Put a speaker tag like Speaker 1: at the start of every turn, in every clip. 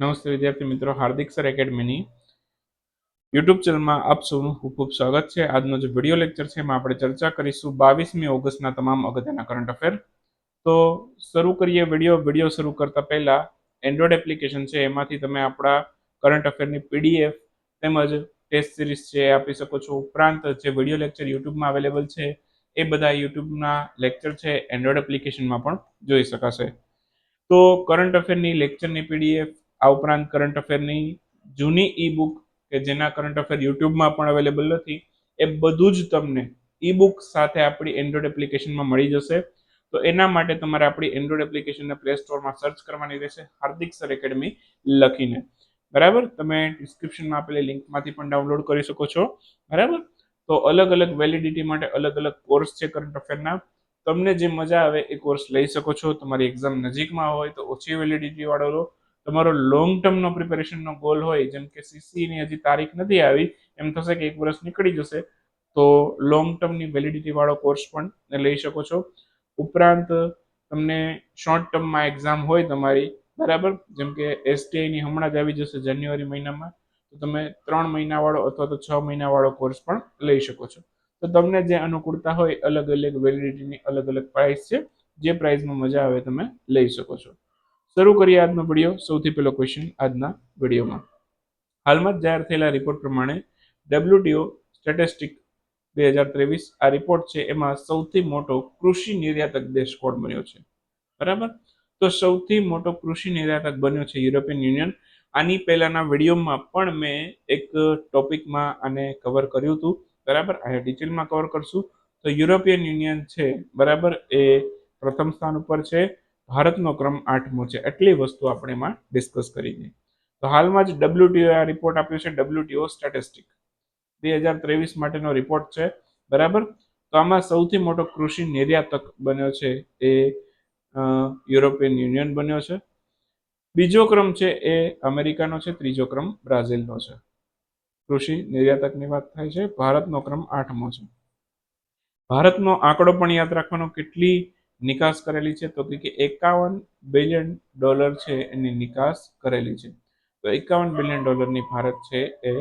Speaker 1: નમસ્તે વિદ્યાર્થી મિત્રો, હાર્દિક સર એકેડમીની યુટ્યુબ ચેનલમાં આપ સૌનું ખૂબ ખૂબ સ્વાગત છે. આજનો જે વીડિયો લેક્ચર છે એમાં આપણે ચર્ચા કરીશું બાવીસમી ઓગસ્ટના તમામ અગત્યના કરંટ અફેર તો શરૂ કરીએ વીડિયો. વીડિયો શરૂ કરતા પહેલા એન્ડ્રોઈડ એપ્લિકેશન છે, એમાંથી તમે આપણા કરંટ અફેરની પીડીએફ તેમજ ટેસ્ટ સિરીઝ છે એ આપી શકો છો. ઉપરાંત જે વીડિયો લેક્ચર યુટ્યુબમાં અવેલેબલ છે, એ બધા યુટ્યુબના લેક્ચર છે એન્ડ્રોઈડ એપ્લિકેશનમાં પણ જોઈ શકાશે. તો કરંટ અફેરની લેક્ચરની પીડીએફ આ ઉપરાંત કરંટ અફેરની જૂની ઈ બુક કે જેના કરંટ અફેર યુટ્યુબમાં પણ અવેલેબલ નથી, એ બધું જ તમને ઈ બુક સાથે આપણી એન્ડ્રોઈડ એપ્લિકેશનમાં મળી જશે. તો એના માટે તમારે આપણી એન્ડ્રોઈડ એપ્લિકેશનને પ્લે સ્ટોરમાં સર્ચ કરવાની રહેશે, હાર્દિક સર એકેડમી લખીને. બરાબર? તમે ડિસ્ક્રિપ્શનમાં આપેલી લિંકમાંથી પણ ડાઉનલોડ કરી શકો છો. બરાબર? તો અલગ અલગ વેલિડિટી માટે અલગ અલગ કોર્સ છે કરંટ અફેરના તમને જે મજા આવે એ કોર્સ લઈ શકો છો. તમારી એક્ઝામ નજીકમાં હોય તો ઓછી વેલિડિટી વાળો લો. તમારો લોંગ ટર્મનો પ્રિપેરેશનનો ગોલ હોય, જેમ કે સીસીની હજી તારીખ નથી આવી, એમ થશે કે એક વર્ષ નીકળી જશે, તો લોંગ ટર્મની વેલિડિટી વાળો કોર્સ પણ લઈ શકો છો. ઉપરાંત, તમને શોર્ટ ટર્મમાં એક્ઝામ હોય તમારી, બરાબર? જેમ કે એસટીઆઈની હમણાં જ આવી જશે જાન્યુઆરી મહિનામાં, તો તમે ત્રણ મહિનાવાળો અથવા તો છ મહિનાવાળો કોર્સ પણ લઈ શકો છો. તો તમને જે અનુકૂળતા હોય અલગ અલગ વેલિડિટીની અલગ અલગ પ્રાઇસ છે, જે પ્રાઇસમાં મજા આવે તમે લઈ શકો છો. શરૂ કરીએ આજનો વીડિયો સૌથી પહેલો ક્વેશ્ચન આજના વિડીયોમાં હાલમાં જ જાહેર થયેલા રિપોર્ટ પ્રમાણે ડબ્લ્યુટીઓ સ્ટેટિસ્ટિક બે હજાર ત્રેવીસ આ રિપોર્ટ છે એમાં સૌથી મોટો કૃષિ નિર્યાતક દેશ કોણ બન્યો છે? બરાબર? તો સૌથી મોટો કૃષિ નિર્યાતક બન્યો છે યુરોપિયન યુનિયન. આની પહેલાના વિડીયોમાં પણ મેં એક ટોપિકમાં આને કવર કર્યું હતું. બરાબર? આને ડિટેલમાં કવર કરશું. તો યુરોપિયન યુનિયન છે, બરાબર? એ પ્રથમ સ્થાન ઉપર છે. ભારતનો ક્રમ આઠમો છે. એટલી વસ્તુ આપણે એમાં ડિસ્કસ કરી દઈએ તો હાલમાં જ ડબ્લ્યુટીઓ આ રિપોર્ટ આપ્યો છે ડબ્લ્યુટીઓ સ્ટેટિસ્ટિક બે હજાર ત્રેવીસ માટેનો રિપોર્ટ છે. બરાબર? તો આમાં સૌથી મોટો કૃષિ નિર્યાતક બન્યો છે એ યુરોપિયન યુનિયન બન્યો છે. બીજો ક્રમ છે એ અમેરિકાનો છે, ત્રીજો ક્રમ બ્રાઝિલનો છે. કૃષિ નિર્યાતકની વાત થાય છે. ભારતનો ક્રમ આઠમો છે. ભારતનો આંકડો પણ યાદ રાખવાનો કેટલી નિકાસ કરેલી છે, તો કે એકાવન બિલિયન ડોલર છે એની નિકાસ કરેલી છે. તો એકાવન બિલિયન ડોલરની ભારત છે એ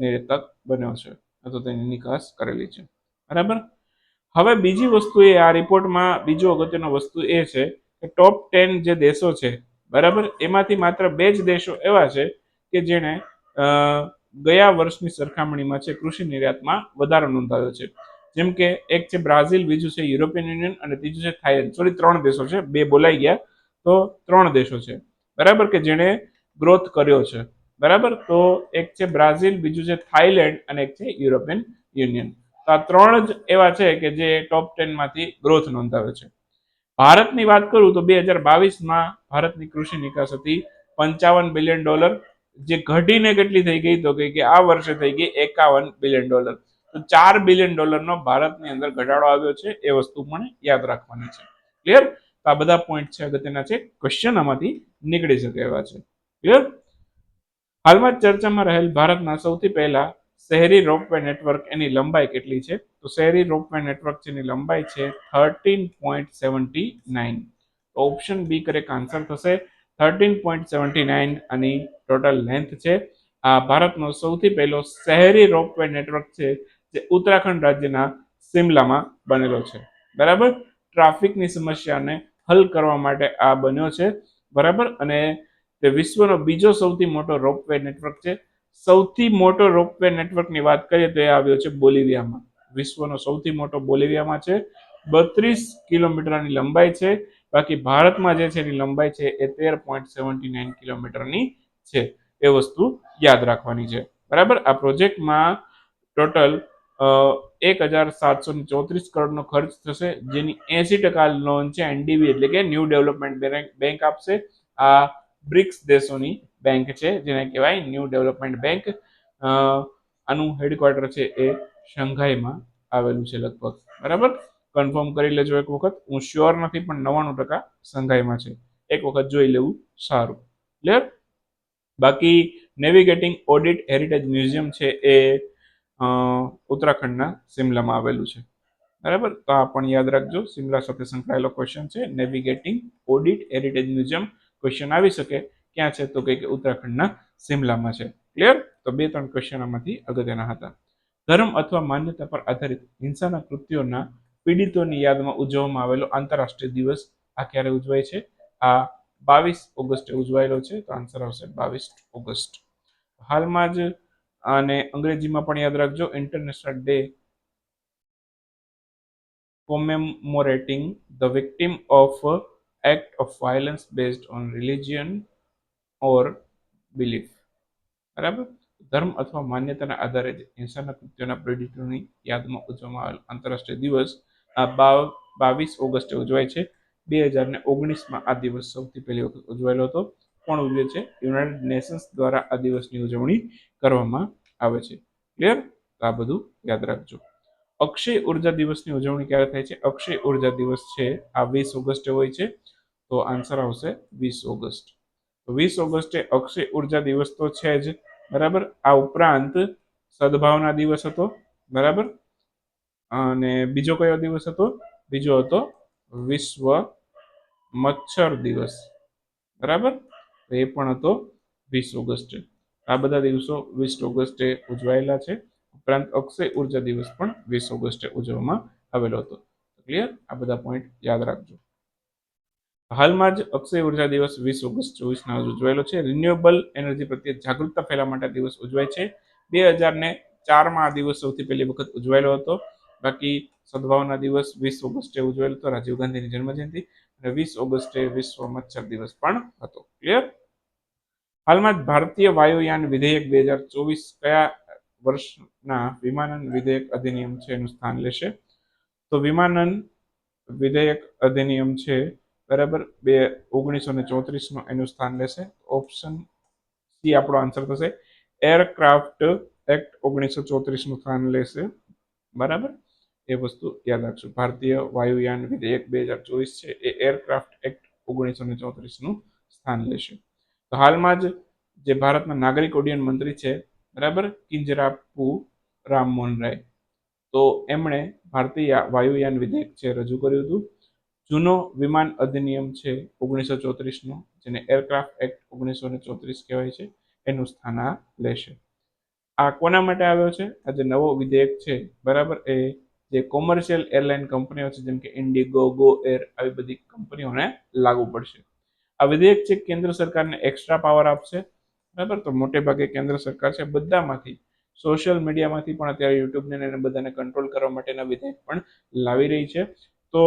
Speaker 1: નિર્યાતક બન્યો છે અથવા તેની નિકાસ કરેલી છે. બરાબર? હવે બીજી વસ્તુ એ, આ રિપોર્ટમાં બીજો અગત્યનો વસ્તુ એ છે કે ટોપ ટેન જે દેશો છે, બરાબર? એમાંથી માત્ર બે જ દેશો એવા છે કે જેણે ગયા વર્ષની સરખામણીમાં છે કૃષિ નિર્યાતમાં વધારો નોંધાવ્યો છે. જેમ કે એક છે બ્રાઝિલ, બીજું છે યુરોપિયન યુનિયન અને ત્રીજું છે થાઈલેન્ડ. સોરી ત્રણ દેશો છે. બે બોલાઈ ગયા. તો ત્રણ દેશો છે. બરાબર કે જેણે ગ્રોથ કર્યો છે. બરાબર? તો એક છે બ્રાઝિલ, બીજું છે થાઈલેન્ડ અને એક છે યુરોપિયન યુનિયન. તો આ ત્રણ જ એવા છે કે જે ટોપ ટેનમાંથી ગ્રોથ નોંધાવે છે. ભારતની વાત કરું તો બે હજાર બાવીસમાં ભારતની કૃષિ નિકાસ હતી પંચાવન બિલિયન ડોલર જે ઘટીને કેટલી થઈ ગઈ તો કે આ વર્ષે થઈ ગઈ એકાવન બિલિયન ડોલર તો ચાર બિલિયન ડોલરનો ભારતની અંદર ઘટાડો આવ્યો છે એ વસ્તુ પણ યાદ રાખવાની છે. ક્લિયર તો આ બધા પોઈન્ટ છે, અગત્યના છે. ક્વેશ્ચન આમાંથી નીકળી શકે એવા છે. ક્લિયર હાલમાં ચર્ચામાં રહેલ ભારતના સૌથી પહેલા શહેરી રોપવે નેટવર્ક એની લંબાઈ કેટલી છે? તો શહેરી રોપવે નેટવર્ક જેની લંબાઈ છે થર્ટીન પોઈન્ટ સેવન્ટી નાઇન તો ઓપ્શન બી કરેક્ટ આન્સર થશે. થર્ટીન પોઈન્ટ સેવન્ટી નાઇન આની ટોટલ લેન્થ છે. આ ભારતનો સૌથી પહેલો શહેરી રોપવે નેટવર્ક છે જે ઉત્તરાખંડ રાજ્યના સિમલામાં બનેલો છે. બરાબર? ટ્રાફિકની સમસ્યાને હલ કરવા માટે આ બન્યો છે. બરાબર? અને તે વિશ્વનો બીજો સૌથી મોટો રોપવે નેટવર્ક છે. સૌથી મોટો રોપવે નેટવર્કની વાત કરીએ તો એ આવ્યો છે બોલિવિયામાં. વિશ્વનો સૌથી મોટો બોલિવિયામાં છે. બત્રીસ કિલોમીટરની લંબાઈ છે. બાકી ભારતમાં જે છે એની લંબાઈ છે એ તેર પોઈન્ટ સેવન્ટી નાઇન કિલોમીટરની છે. એ વસ્તુ યાદ રાખવાની છે. બરાબર? આ પ્રોજેક્ટમાં ટોટલ એક હજાર સાતસો ચોત્રીસ કરોડનો ખર્ચ થશે, જેની એસી ટકા લોન છે એનડીબી, એટલે કે ન્યૂ ડેવલપમેન્ટ બેંક આપશે. આ બ્રિક્સ દેશોની બેંક છે, જેને કહેવાય ન્યૂ ડેવલપમેન્ટ બેંક આનું હેડક્વાર્ટર છે એ શંઘાઈમાં આવેલું છે લગભગ. બરાબર? કન્ફર્મ કરી લેજો એક વખત. હું શ્યોર નથી, પણ નવ્વાણું ટકા શંઘાઈમાં છે. એક વખત જોઈ લેવું સારું. ક્લિયર બાકી નેવિગેટિંગ ઓડિટ હેરિટેજ મ્યુઝિયમ છે એ ઉત્તરાખંડના સિમલામાં આવેલું છે. બરાબર? તો આ પણ યાદ રાખજો, સિમલા સાથે સંકળાયેલો ક્વેશ્ચન છે navigating audit heritage museum question આવી શકે, ક્યાં છે તો કે ઉત્તરાખંડના શિમલામાં છે. ક્લિયર તો બે ત્રણ ક્વેશ્ચન આમાંથી અગત્યના હતા. ધર્મ અથવા માન્યતા પર આધારિત હિંસાના કૃત્યોના પીડિતોની યાદમાં ઉજવવામાં આવેલો આંતરરાષ્ટ્રીય દિવસ આ ક્યારે ઉજવાય છે? આ બાવીસ ઓગસ્ટે ઉજવાયેલો છે, તો આન્સર આવશે બાવીસ ઓગસ્ટ. હાલમાં જ અને અંગ્રેજીમાં પણ યાદ રાખજો international day commemorating the victim of act of violence based on religion or belief બરાબર? ધર્મ અથવા માન્યતાના આધારે હિંસાના કૃત્યોના પીડિતોની યાદમાં ઉજવવામાં આવેલ આંતરરાષ્ટ્રીય દિવસ બાવીસ ઓગસ્ટે ઉજવાય છે. બે હજાર ને ઓગણીસમાં આ દિવસ સૌથી પહેલી વખત ઉજવાયેલો હતો. કોણ ઉજવે છે. યુનાઇટેડ નેશન્સ દ્વારા આ દિવસની ઉજવણી કરવામાં આવે છે. ક્લિયર આ બધું યાદ રાખજો. અક્ષય ઊર્જા દિવસની ઉજવણી ક્યારે થાય છે? અક્ષય ઊર્જા દિવસ છે આ વીસ ઓગસ્ટે હોય છે. તો આન્સર આવશે વીસ ઓગસ્ટ. વીસ ઓગસ્ટે અક્ષય ઊર્જા દિવસ તો છે જ, બરાબર? આ ઉપરાંત સદભાવના દિવસ હતો, બરાબર? અને બીજો કયો દિવસ હતો? બીજો હતો વિશ્વ મચ્છર દિવસ, બરાબર? એ પણ હતો વીસ ઓગસ્ટે. આ બધા દિવસો વીસ ઓગસ્ટે ઉજવાયેલા છે. ઉપરાંત અક્ષય ઊર્જા દિવસ પણ વીસ ઓગસ્ટે ઉજવવામાં આવેલો હતો. ક્લિયર આ બધા પોઈન્ટ યાદ રાખજો. હાલમાં જ અક્ષય ઊર્જા દિવસ વીસ ઓગસ્ટ ચોવીસના ઉજવાયેલો છે. રિન્યુએબલ એનર્જી પ્રત્યે જાગૃતતા ફેલાવવા માટે દિવસ ઉજવાય છે. બે હજારને ચારમાં આ દિવસ સૌથી પહેલી વખત ઉજવાયેલો હતો. બાકી સદભાવના દિવસ વીસ ઓગસ્ટે ઉજવાયેલો હતો. રાજીવ ગાંધીની જન્મજયંતિ. અને વીસ ઓગસ્ટે વિશ્વ મચ્છર દિવસ પણ હતો. ક્લિયર હાલમાં ભારતીય વાયુયાન વિધેયક બે હજાર ચોવીસ કયા વર્ષના વિમાનન વિધેયક અધિનિયમ છે એનું સ્થાન લેશે? તો વિમાનન વિધેયક અધિનિયમ છે, બરાબર, બે ઓગણીસો ને ચોત્રીસનું એનું સ્થાન લેશે. ઓપ્શન સી આપણો આન્સર થશે. એરક્રાફ્ટ એક્ટ ઓગણીસો ચોત્રીસનું સ્થાન લેશે. બરાબર? એ વસ્તુ યાદ રાખજો. ભારતીય વાયુયાન વિધેયક બે હજાર ચોવીસ છે, એ એરક્રાફ્ટ એક્ટ ઓગણીસો ને ચોત્રીસનું સ્થાન લેશે. તો હાલમાં જ જે ભારતના નાગરિક ઉડ્ડયન મંત્રી છે, બરાબર? કિંજરાપુ રામમોહન રાય તો એમણે ભારતીય વાયુયાન વિધેયક છે રજૂ કર્યું હતું. જૂનો વિમાન અધિનિયમ છે ઓગણીસો ચોત્રીસનો જેને એરક્રાફ્ટ એક્ટ ઓગણીસો ને ચોત્રીસ કહેવાય છે, એનું સ્થાન આ લેશે આ કોના માટે આવ્યો છે? આ જે નવો વિધેયક છે, બરાબર? એ જે કોમર્શિયલ એરલાઇન કંપનીઓ છે, જેમ કે ઇન્ડિગો, ગો એર, આવી બધી કંપનીઓને લાગુ પડશે. આ વિધેયક છે, કેન્દ્ર સરકારને એક્સ્ટ્રા પાવર આપશે. બરાબર? તો મોટે ભાગે કેન્દ્ર સરકાર છે, બધામાંથી સોશિયલ મીડિયામાંથી પણ અત્યારે યુટ્યુબને એને બધાને કંટ્રોલ કરવા માટેના વિધેયક પણ લાવી રહી છે. તો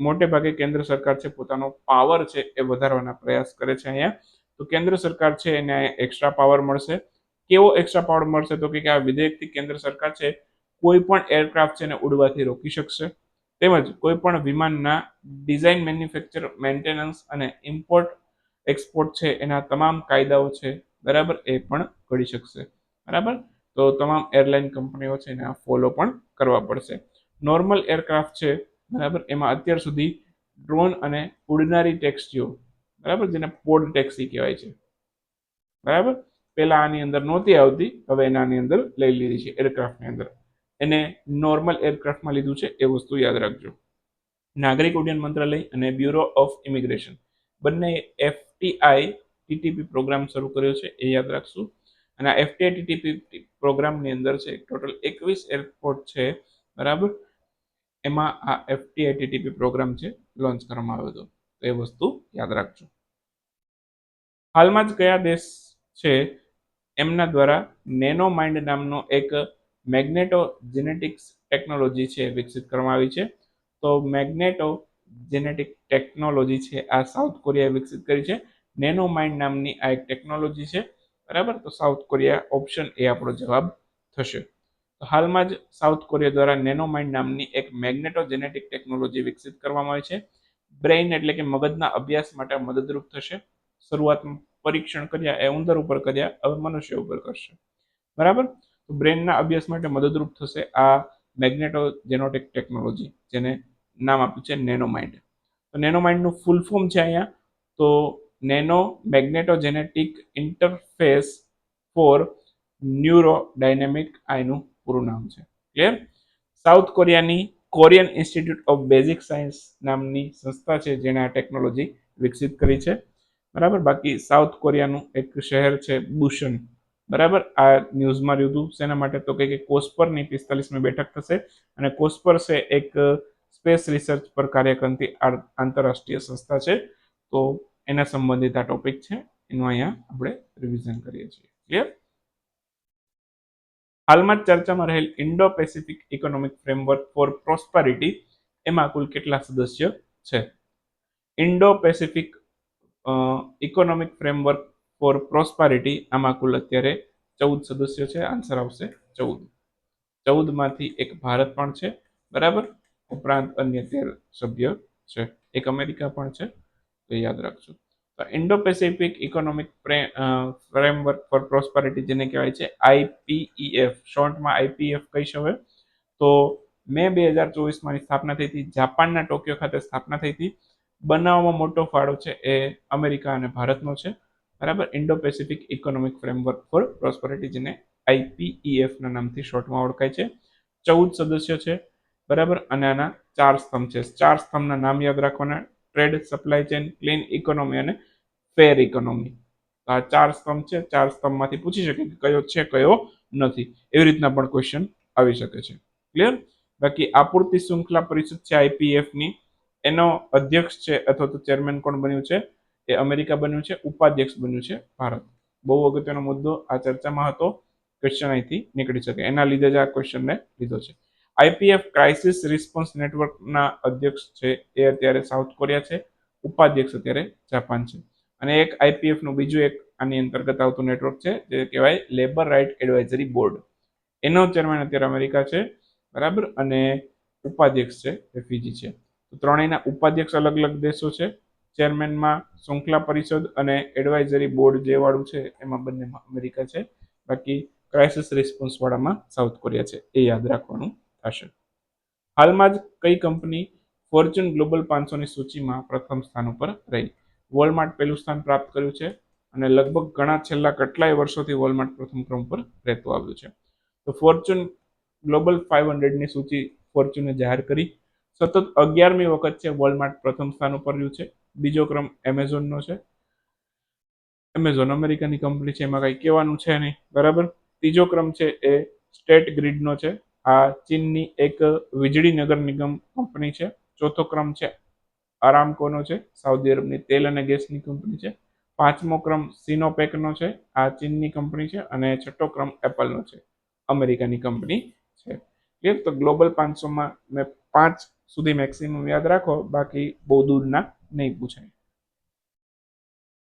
Speaker 1: મોટે ભાગે કેન્દ્ર સરકાર છે, પોતાનો પાવર છે, એ વધારવાના પ્રયાસ કરે છે અહીંયા. તો કેન્દ્ર સરકાર છે, એને એક્સ્ટ્રા પાવર મળશે. કેવો એક્સ્ટ્રા પાવર મળશે? તો કે આ વિધેયકથી કેન્દ્ર સરકાર છે, કોઈ પણ એરક્રાફ્ટ છે, એને ઉડવાથી રોકી શકશે. તેમજ કોઈ પણ વિમાનના ડિઝાઇન મેન્યુફેક્ચર મેન્ટેનન્સ અને ઇમ્પોર્ટ એક્સપોર્ટ છે, એના તમામ કાયદાઓ છે, બરાબર, એ પણ ઘડી શકશે. બરાબર? તો તમામ એરલાઇન કંપનીઓ છે, એને આ ફોલો પણ કરવા પડશે. નોર્મલ એરક્રાફ્ટ છે, બરાબર? એમાં અત્યાર સુધી ડ્રોન અને ઉડનારી ટેક્સીઓ બરાબર? જેને પોડ ટેક્સી કહેવાય છે. બરાબર? પહેલાં આની અંદર નહોતી આવતી, હવે એનાની અંદર લઈ લીધી છે એરક્રાફ્ટની અંદર. એને નોર્મલ એરક્રાફ્ટમાં લીધું છે એ વસ્તુ યાદ રાખજો. નાગરિક ઉડ્ડયન મંત્રાલય અને બ્યુરો ઓફ ઇમિગ્રેશન બંને એફટીઆઈ ટીટીપી પ્રોગ્રામ શરૂ કર્યો છે એ યાદ રાખશું. અને આ એફટીઆઈ ટીટીપી પ્રોગ્રામની અંદર છે ટોટલ એકવીસ એરપોર્ટ છે, બરાબર? એમાં આ એફટીઆઈ ટીટીપી પ્રોગ્રામ છે લોન્ચ કરવામાં આવ્યો હતો. તો એ વસ્તુ યાદ રાખજો. હાલમાં જ કયા દેશ છે? એમના દ્વારા નેનો માઇન્ડ નામનો એક મેગ્નેટો જેનેટિક્સ ટેકનોલોજી છે વિકસિત કરવામાં આવી છે. તો મેગ્નેટો જેનેટિક ટેકનોલોજી છે આ સાઉથ કોરિયાએ વિકસિત કરી છે. નેનો માઇન્ડ નામની આ એક ટેકનોલોજી છે. બરાબર? તો સાઉથ કોરિયા ઓપ્શન એ આપણો જવાબ થશે. તો હાલમાં જ સાઉથ કોરિયા દ્વારા નેનો માઇન્ડ નામની એક મેગ્નેટો જેનેટિક ટેકનોલોજી વિકસિત કરવામાં આવી છે. બ્રેઇન એટલે કે મગજના અભ્યાસ માટે મદદરૂપ થશે. શરૂઆતમાં પરીક્ષણ કર્યા, એ ઉંદર ઉપર કર્યા, હવે મનુષ્ય ઉપર કરશે. બરાબર? તો બ્રેનના અભ્યાસ માટે મદદરૂપ થશે આ મેગ્નેટો જેનોટિક ટેકનોલોજી, જેને નામ આપ્યું છે નેનો માઇન્ડ તો નેનો માઇન્ડનું ફૂલ ફોર્મ છે અહીંયા. તો nano magnetogenetic interface for neuro dynamic આ એનું પૂરું નામ છે. Clear South કોરિયાની Korean institute of basic science નામની સંસ્થા છે, જેણે આ ટેકનોલોજી વિકસિત કરી છે. બરાબર? બાકી સાઉથ કોરિયાનું એક શહેર છે બુશન. બરાબર? આ ન્યૂઝમાં રહ્યું હતું શેના માટે? તો કે કોસ્પરની પિસ્તાલીસમી બેઠક થશે અને કોસ્પર છે એક સ્પેસ રિસર્ચ પર કાર્ય કરતી આંતરરાષ્ટ્રીય સંસ્થા છે. તો એના સંબંધિત આ ટોપિક છે. એનું અહીંયા આપણે રિવિઝન કરીએ છીએ. ક્લિયર હાલમાં ચર્ચામાં રહેલ Indo Pacific economic framework for prosperity એમાં કુલ કેટલા સદસ્ય છે? Indo Pacific economic framework for prosperity આમાં કુલ અત્યારે ચૌદ સદસ્યો છે. આન્સર આવશે ચૌદ. ચૌદમાંથી એક ભારત પણ છે, બરાબર? ઉપરાંત અન્ય તેર સભ્ય છે. એક અમેરિકા પણ છે, તો યાદ રાખજો. તો Indo Pacific economic framework for prosperity જેને કહેવાય છે આઈપીઈએફ શોર્ટમાં આઈપીએફ કહી શકાય તો મે બે હજાર ચોવીસમાં સ્થાપના થઈ હતી, જાપાનના ટોક્યો ખાતે સ્થાપના થઈ હતી. બનાવવામાં મોટો ફાળો છે એ અમેરિકા અને ભારતનો છે. બરાબર? Indo Pacific economic framework for prosperity જેને આઈપીઈએફ ના નામથી શોર્ટમાં ઓળખાય છે. ચૌદ સદસ્યો છે, બરાબર? અને આના ચાર સ્તંભ છે. ચાર સ્તંભના નામ યાદ રાખવાના. Trade supply chain clean economy અને ફેર ઇકોનોમી આ ચાર સ્તંભ છે. ચાર સ્તંભમાંથી પૂછી શકે કે કયો છે, કયો નથી. એવી રીતના પણ ક્વેશ્ચન આવી શકે છે. ક્લિયર બાકી આપૂર્તિ શૃંખલા પરિષદ છે આઈપીએફની એનો અધ્યક્ષ છે અથવા તો ચેરમેન કોણ બન્યું છે? એ અમેરિકા બન્યું છે, ઉપાધ્યક્ષ બન્યું છે ભારત. બહુ અગત્યનો મુદ્દો આ ચર્ચામાં હતો ક્વેશ્ચન અહીંથી નીકળી શકે. એના લીધે જ આ ક્વેશ્ચનને લીધો છે. આઈપીએફ ક્રાઇસિસ રિસ્પોન્સ નેટવર્કના અધ્યક્ષ છે, એ અત્યારે સાઉથ કોરિયા છે, ઉપાધ્યક્ષ અત્યારે જાપાન છે. અને એક આઈપીએફનું બીજું એક આની અંતર્ગત આવતું નેટવર્ક છે, જે કહેવાય લેબર રાઇટ એડવાઇઝરી બોર્ડ. એનો ચેરમેન અત્યારે અમેરિકા છે, બરાબર? અને ઉપાધ્યક્ષ છે, એ ફીજી છે. તો ત્રણેયના ઉપાધ્યક્ષ અલગ અલગ દેશો છે ચેરમેનમાં શૃંખલા પરિષદ અને એડવાઇઝરી બોર્ડ જે વાળું છે, એમાં બંનેમાં અમેરિકા છે. બાકી ક્રાઇસિસ રિસ્પોન્સ વાળામાં સાઉથ કોરિયા છે, એ યાદ રાખવાનું થશે. હાલમાં જ કઈ કંપની ફોર્ચ્યુન ગ્લોબલ પાંચસોની સૂચિમાં પ્રથમ સ્થાન ઉપર રહી. વોલમાર્ટ પહેલું સ્થાન પ્રાપ્ત કર્યું છે અને લગભગ ઘણા છેલ્લા કેટલાય વર્ષોથી વોલમાર્ટ પ્રથમ ક્રમ પર રહેતું આવ્યું છે. તો ફોર્ચ્યુન ગ્લોબલ ફાઇવ હંડ્રેડની સૂચિ ફોર્ચ્યુને જાહેર કરી. સતત અગિયારમી વખત છે વોલમાર્ટ પ્રથમ સ્થાન ઉપર રહ્યું છે. બીજો ક્રમ એમેઝોનનો છે. એમેઝોન અમેરિકાની કંપની છે, એમાં કંઈ કહેવાનું છે નહીં. બરાબર? ત્રીજો ક્રમ છે એ સ્ટેટ ગ્રીડનો છે. આ ચીનની એક વીજળી નગર નિગમ કંપની છે. ચોથો ક્રમ છે આરામકોનો છે. સાઉદી અરબની તેલ અને ગેસની કંપની છે. પાંચમો ક્રમ સિનોપેકનો છે. આ ચીનની કંપની છે અને છઠ્ઠો ક્રમ એપલનો છે. અમેરિકાની કંપની છે. ક્લિયર તો ગ્લોબલ પાંચસોમાં મેં પાંચ સુધી મેક્સિમમ યાદ રાખો. બાકી બહુ દૂરના નહીં પૂછાય.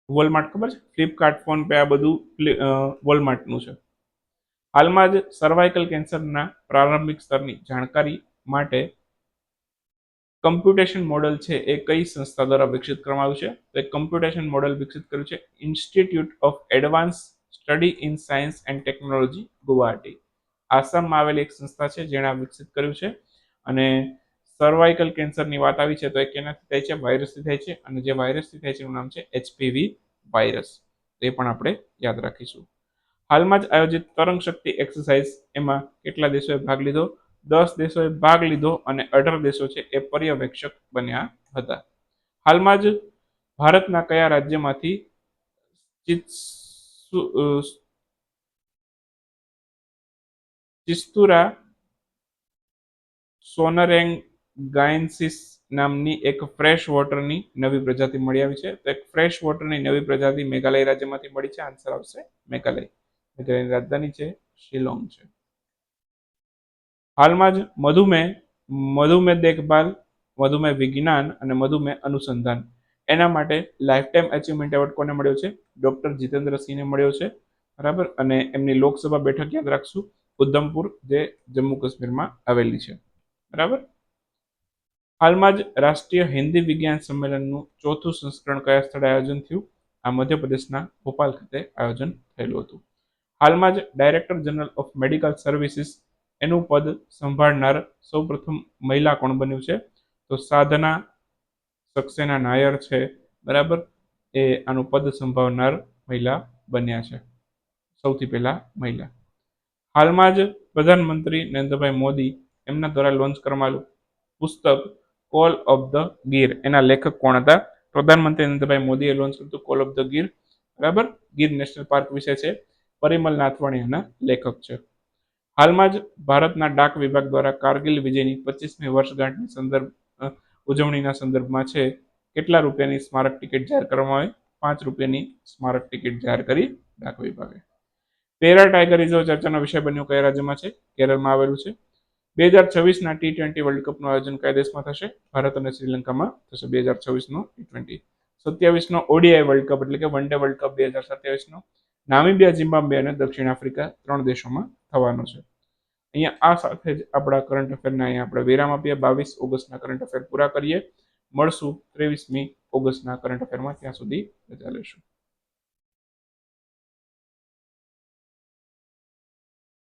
Speaker 1: વોલમાર્ટ ખબર છે? ફ્લિપકાર્ટ ફોન પે આ બધું વોલમાર્ટનું છે. હાલમાં જ સર્વાઇકલ કેન્સરના પ્રારંભિક સ્તરની જાણકારી માટે કમ્પ્યુટેશન મોડલ છે એ કઈ સંસ્થા દ્વારા વિકસિત કરવામાં આવ્યું છે? તો એક કમ્પ્યુટેશન મોડલ વિકસિત કર્યું છે institute of advance study in science and technology Guwahati. આસામમાં આવેલી એક સંસ્થા છે, જેણે આ વિકસિત કર્યું છે. અને સર્વાઇકલ કેન્સરની વાત આવી છે, તો એ કેનાથી થાય છે? વાયરસથી થાય છે. અને જે વાયરસથી થાય છે, એનું નામ છે એચપીવી વાયરસ તો એ પણ આપણે યાદ રાખીશું. હાલમાં જ આયોજિત તરંગ શક્તિ એક્સરસાઇઝ એમાં કેટલા દેશોએ ભાગ લીધો? દસ દેશોએ ભાગ લીધો અને અઢાર દેશો છે એ પર્યવેક્ષક બન્યા હતા. હાલમાં જ ભારતના કયા રાજ્યમાંથી ચિસ્તુરા સોનરેંગ ગાયન્સિસ નામની એક ફ્રેશ વોટરની નવી પ્રજાતિ મળી આવી છે. તો એક ફ્રેશ વોટરની નવી પ્રજાતિ મેઘાલય રાજ્યમાંથી મળી છે. આન્સર આવશે મેઘાલય. મેઘાલયની રાજધાની છે શિલોંગ છે. હાલમાં જ મધુમેહ મધુમેહ દેખભાલ, મધુમેહ વિજ્ઞાન અને મધુમેહ અનુસંધાન. એના માટે લાઈફ ટાઈમ અચીવમેન્ટ એવોર્ડ કોને મળ્યો છે? ડોક્ટર જીતેન્દ્ર સિંહને મળ્યો છે. બરાબર? અને એમની લોકસભા બેઠક યાદ રાખશું. ઉધમપુર જે જમ્મુ કાશ્મીરમાં આવેલી છે. બરાબર? હાલમાં જ રાષ્ટ્રીય હિન્દી વિજ્ઞાન સંમેલનનું ચોથું સંસ્કરણ કયા સ્થળે આયોજન થયું? આ મધ્યપ્રદેશના ભોપાલ ખાતે આયોજન થયેલું હતું. હાલમાં જ director general of medical services એનું પદ સંભાળનાર સૌપ્રથમ મહિલા કોણ બન્યું છે? તો સાધના સક્સેના નાયર છે, બરાબર? એ આનું પદ સંભાળનાર મહિલા બન્યા છે, સૌથી પહેલા મહિલા. હાલમાં જ પ્રધાનમંત્રી નરેન્દ્રભાઈ મોદી એમના દ્વારા લોન્ચ કરવામાં પુસ્તક કોલ ઓફ ધ ગીર એના લેખક કોણ હતા? પ્રધાનમંત્રી નરેન્દ્રભાઈ મોદીએ લોન્ચ કર્યું હતું કોલ ઓફ ધ ગીર બરાબર? ગીર નેશનલ પાર્ક વિશે છે. પરિમલ નાથવાણી એના લેખક છે. હાલમાં જ ભારતના ડાક વિભાગ દ્વારા કારગિલ વિજયની પચીસમી વર્ષગાંઠની સંદર્ભ ઉજવણીના સંદર્ભમાં છે. કેટલા રૂપિયાની સ્મારક ટિકિટ જાહેર કરવામાં આવી? પાંચ રૂપિયાની સ્મારક ટિકિટ જાહેર કરી ડાક વિભાગે. પેરા ટાઈગર રિઝર્વ ચર્ચાનો વિષય બન્યો કયા રાજ્યમાં છે? કેરળમાં આવેલું છે. બે હજાર છવ્વીસના ટી ટ્વેન્ટી વર્લ્ડ કપનું આયોજન કયા દેશમાં થશે. ભારત અને શ્રીલંકામાં થશે બે હજાર છવ્વીસનો ટી ટ્વેન્ટી સત્યાવીસનો ઓડીઆઈ વર્લ્ડ કપ એટલે કે વન ડે વર્લ્ડ કપ બે હજાર સત્યાવીસનો. નામિબિયા, ઝિમ્બાબ્વે અને દક્ષિણ આફ્રિકા ત્રણ દેશોમાં થવાનો છે. અહીંયા આ સાથે જ આપણા કરંટ અફેરના અહીંયા આપણે વિરામ આપીએ. બાવીસ ઓગસ્ટના કરંટ અફેર પૂરા કરીએ. મળશું ત્રેવીસમી ઓગસ્ટના કરંટ અફેરમાં ત્યાં સુધી રજા લેશું